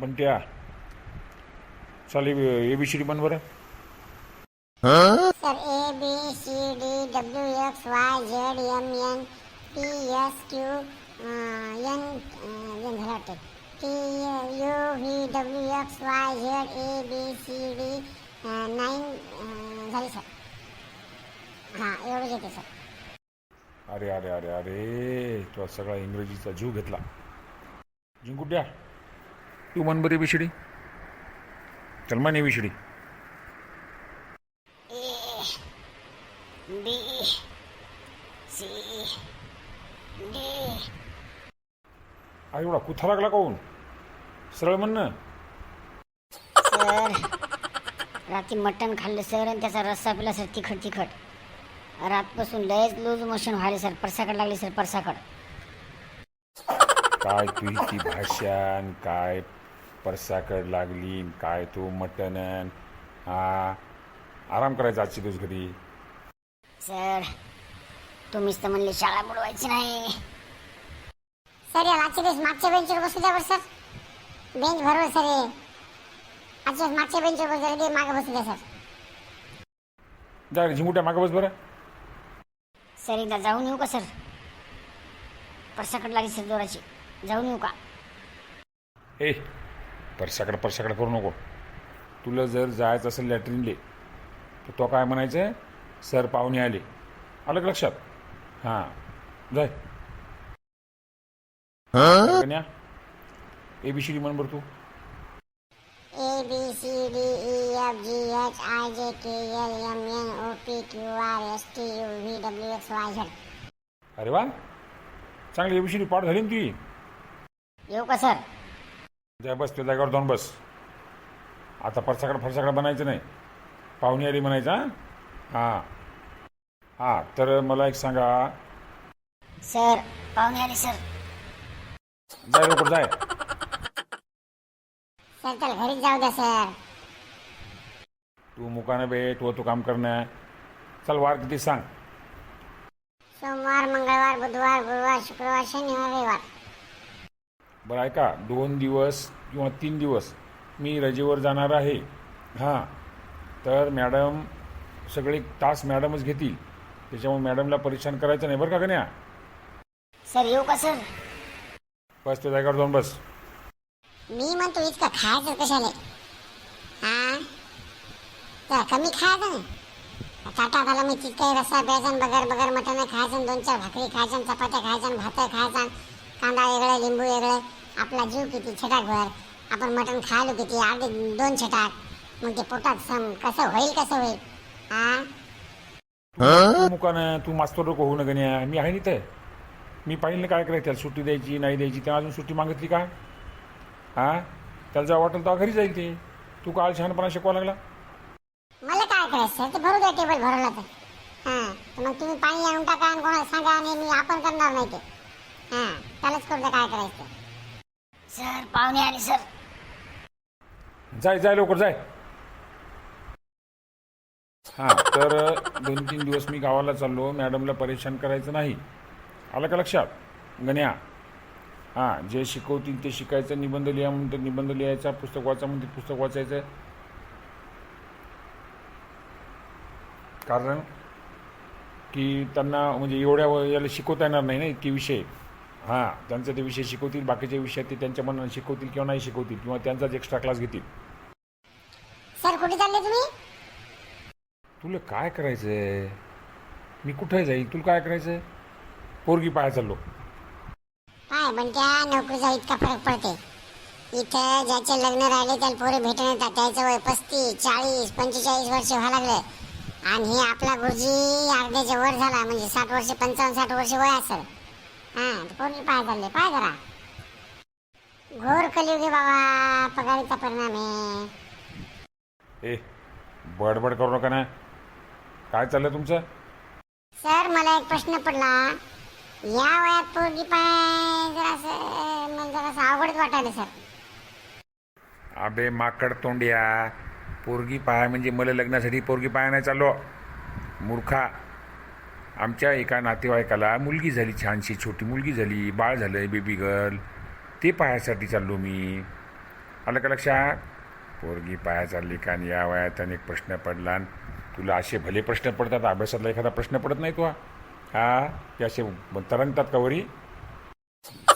पण त्या चाल ए बी सी डी बन बरं. Sir A B C D W X Y Z M N P S Q N N झालं T U V W X Y Z A B C D nine झाली sir. हां एवढंच येते sir. अरे अरे अरे अरे तो सगळा इंग्रजीचा जीव घेतला. जिंकू द्या. तू मन बरी बिशिडी चल मन ए बिशिडी बी सी डी आ एवढा कुथा लागला काहून? सरळ म्हण ना. सर रात्री मटण खाल्लं सर आणि त्याचा रस्सा पिला सर तिखट तिखट. रातपासून लयच लूज मोशन व्हायले सर परसाकड लागली सर परसाकड. काय तुझी ती भाषा काय परसाकड लागली काय तू मटन हा आराम करायचा आजची दिवस घरी? सर तुम्हीच तर म्हणले शाळा बुडवायची नाही. सर या आजच्या दिवस मागच्या बेंचवर बसू द्या बरं सर. बेंच भरवर सर हे. आजच्या दिवस मागच्या बेंचवर बसू द्या मागे बसू द्या सर. जा झिंगुट्या मागं बस बरं. सर एकदा जाऊन येऊ का सर? परसाकड लागली सर जोराची. जाऊन येऊ का? ए परसाकड परसाकड करू नको. तुला जर जायचं असेल लॅट्रिनले तर तो काय म्हणायचं? सर पाहुणे आले. आलं का लक्षात? हां. जाय. कन्या ए बी सी डी म्हण बरं तू. A B C D E F G H I J K L M N O P Q R S T U V W X Y Z अरे वा. चांगली ए बी सी डी पाठ झाली ना तुझी. येऊ का सर? जाय बस त्या जागेवर जाऊन बस. आता परसाकडं फरसाकडं बनायचं नाही. पाहुणे आली म्हणायचं हां? हां. तर मला एक सांगा. सर पाहुणे आले सर. जाय लवकर जाय. सर जाऊ द्या सर. तू मुकानं भेट व तू काम करणं चल वार किती सांग. सोमवार मंगळवार बुधवार गुरुवार शुक्रवार शनिवार रविवार. बरं ऐका दोन दिवस किंवा तीन दिवस मी रजेवर जाणार आहे. हां तर मॅडम सगळे तास मॅडमच घेतील. त्याच्यामुळे मॅडमला परेशान करायचं नाही बरं का कन्या? सर येऊ का सर? बस त्या जागेवर जाऊन बस. मी म्हणतो इतकं खायचं कशाले? हा? तर कमी खायचं ताटात आला मी तितकं रस्सा प्यायचा बगर बगर मटण खायचं दोन चार भाकरी खायच्या आणि चपात्या खायच्या आणि भात खायचा कांदा वेगळं लिंबू वेगळं आपला जीव किती छटाक भर आपण मटण खायलो किती अर्धे दोन छटाक मग ते पोटात सम कसं होईल कसं होईल? हा? तू मुकानं तू मास्तर लोक होऊ नका गण्या मी आहे नाही मी पाहिलं काय करायचं त्याला सुट्टी द्यायची नाही द्यायची त्याला अजून सुट्टी मागितली का? हां? त्याला जेव्हा वाटेल तेव्हा घरी जाईल ते. तू काल शहाणपणा शिकवा लागला? मला काय करायचं? सर ते भरू द्या टेबल भरवला तर. हां तर मग तुम्ही पाणी आणून टाका आणि कोणाला सांगा आणि मी आपण करणार नाही ते. हां त्यालाच करू द्या काय करायचं? सर पाहुणे आले सर. जाय जाय लवकर जाय. हां तर दोन तीन दिवस मी गावाला चाललो. मॅडमला परेशान करायचं नाही. आलं का लक्षात? गण्या. हां जे शिकवतील ते शिकायचं निबंध लिहा म्हणते निबंध लिहायचा पुस्तक वाचा म्हणते पुस्तक वाचायचं. कारण की त्यांना म्हणजे एवढ्या व- याला शिकवता येणार नाही ना इतके विषय. हां त्यांचे ते विषय शिकवतील बाकीचे विषय ते त्यांच्या मनाने शिकवतील किंवा नाही शिकवतील किंवा त्यांचाच एक्स्ट्रा क्लास घेतील. सर कुठे चालले तुम्ही? तुला काय करायचंय? मी कुठे जाईल तुला काय करायचंय? पोरगी पाया चाललो. काय पण त्या नोकरीचा इतका फरक पडते. इथं ज्याचे लग्न राहिले त्याला पोरे भेटून येतात त्याचं वय पस्तीस चाळीस पंचेचाळीस वर्ष व्हायला लागले. आणि हे आपला गुरुजी अर्ध्याच्या वर झाला म्हणजे साठ वर्ष पंचावन्न साठ वर्ष वय असेल. हा पोरगी पाय चालले पाय जरा. घोर कलियुगी बाबा पगारीचा परिणाम आहे. ए बडबड करू नका ना. काय चाललं तुमचं? सर मला एक प्रश्न पडला. या वयात पोरगी पाय जरासं म्हणजे जरासं अवघडच वाटायला सर. अबे माकड तोंडिया. पोरगी पाया म्हणजे मला लग्नासाठी पोरगी पाया नाही चाललो. मूर्खा. आमच्या एका नातेवाईकाला मुलगी झाली छानशी छोटी मुलगी झाली बाळ झालं बेबी गर्ल ते पाहायसाठी चाललो मी. आलं का लक्षात? पोरगी पाया चालली का आणि या वयात अनेक प्रश्न पडला. आणि तुला असे भले प्रश्न पडतात अभ्यासातला एखादा प्रश्न पडत नाही तो. हा? ते असे तरंगतात का वरी?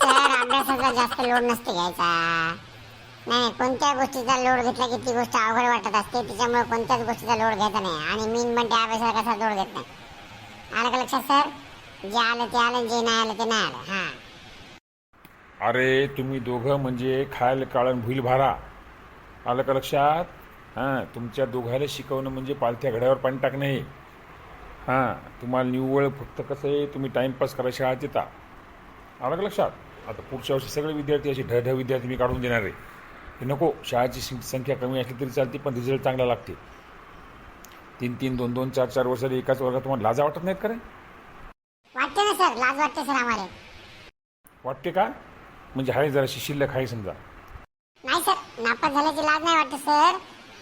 अभ्यासाचा जास्त लोड नसते घ्यायचा. नाही कोणत्या गोष्टीचा लोड घेतला की ती गोष्ट अवघड वाटत असते? त्याच्यामुळे कोणत्याच गोष्टीचा लोड घ्यायचा नाही. आणि मीन म्हणते अभ्यासाला कसा लोड घेत नाही? आलं का लक्षात सर? जे आलं ते आलं जे नाही आलं ते नाही आलं. हां. अरे तुम्ही दोघं म्हणजे खायला काळण भुईल भारा. आलं का लक्षात? हां तुमच्या दोघायला शिकवणं म्हणजे पालथ्या घड्यावर पाणी टाकणं हे. हां तुम्हाला निव्वळ फक्त कसं आहे तुम्ही टाईमपास करा शाळेत येता. आलं का लक्षात? आता पुढच्या वर्षी सगळे विद्यार्थी असे ढ ढ विद्यार्थी मी काढून देणार आहे. ते नको शाळेची संख्या कमी असली तरी चालते पण रिझल्ट चांगला लागते. तीन तीन दोन दोन चार चार वर्षाला एकाच वर्गात तुम्हाला लाजा वाटत नाहीत का रे? वाटते ना सर लाज वाटते सर आम्हाला. वाटते का? म्हणजे हाय जराशी शिल्लक आहे समजा. नाही सर नापास झाल्याची लाज नाही वाटते सर.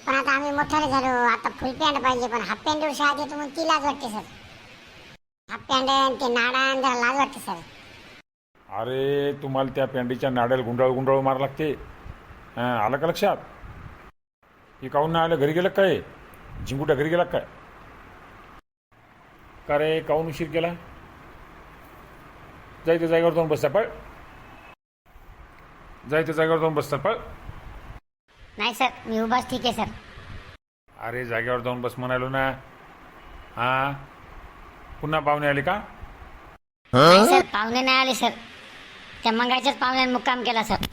पण आता आम्ही मोठाले झालो आता फुल पॅन्ट पाहिजे पण हाफ पॅन्टवर शाळेत येतो मग ती लाज वाटते सर. हाफ पॅन्ट ते नाडा जरा लाज वाटते सर. अरे तुम्हाला त्या पॅन्टीच्या नाड्याला गुंडाळ गुंडाळ मार लागते. हां आलं का लक्षात? हे काहून नाही आलं? घरी गेलं काय? झिंगुट्या घरी गेला काय? का रे काहून उशीर केला? जायच्या जागेवर जाऊन बसता पळ. जायच्या जागेवर जाऊन बसता पळ. नाही सर मी उभाच ठीक आहे सर. अरे जागेवर जाऊन बस म्हणालो ना. हां? पुन्हा पाहुणे आले का? नाही सर पाहुणे नाही आले सर. त्या मंगाच्याच पाहुण्याने मुक्काम केला सर.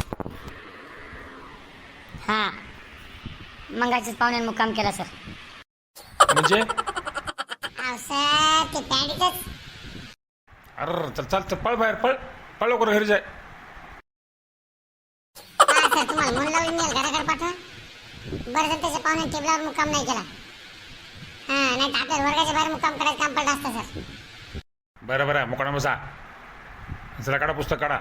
हा. मंगाच्याच पाहुण्याने मुक्काम केला सर. म्हणजे? ते पॅन्टच अरे चल चल चल पळ बाहेर पळ. पळ लवकर घरी जाय. हा सर तुम्हाला म्हणून लावून मिळेल घराकडे पाठवा बरं सर त्याच्या पाहुणे टेबलावर मुक्काम नाही केला. हा नाही तर आपल्या वर्गाच्या बाहेर मुक्काम करायचं काम पडलं असतं सर. बरं बरं मोकळा बसा. चला काढा पुस्तक काढा.